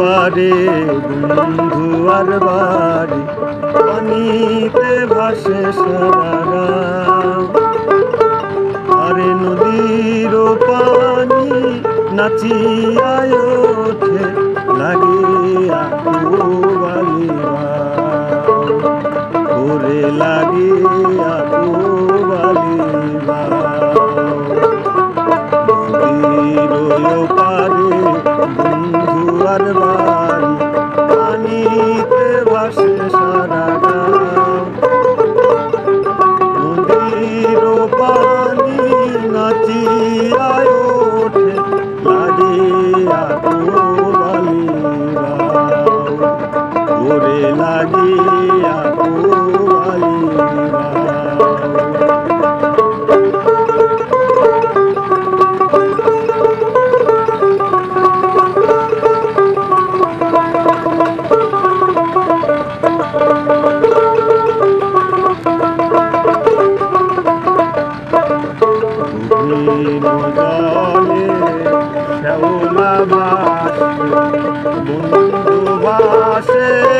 পারে বন্ধু আর বাড়ি, পানিতে ভাসে সারা আরে নদীর পানি নাচিয়ায় ওঠে লাগিয়া কুবালিবা ওরে লাগিয়া কুবালিবা লাগিয়া শ্যাওলা বন্ধু ভাসে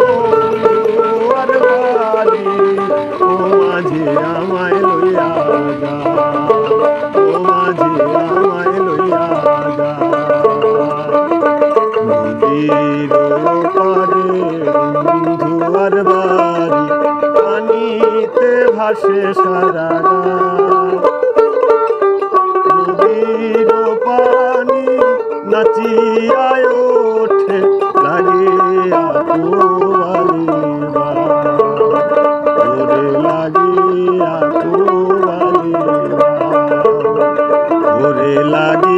আমায় লইয়া যা ও মাঝে আমায় লইয়া যা নদীর পারে বন্ধুয়ার বাড়ি নদীর পানি নাচিয়ায় ওঠে লাগিয়া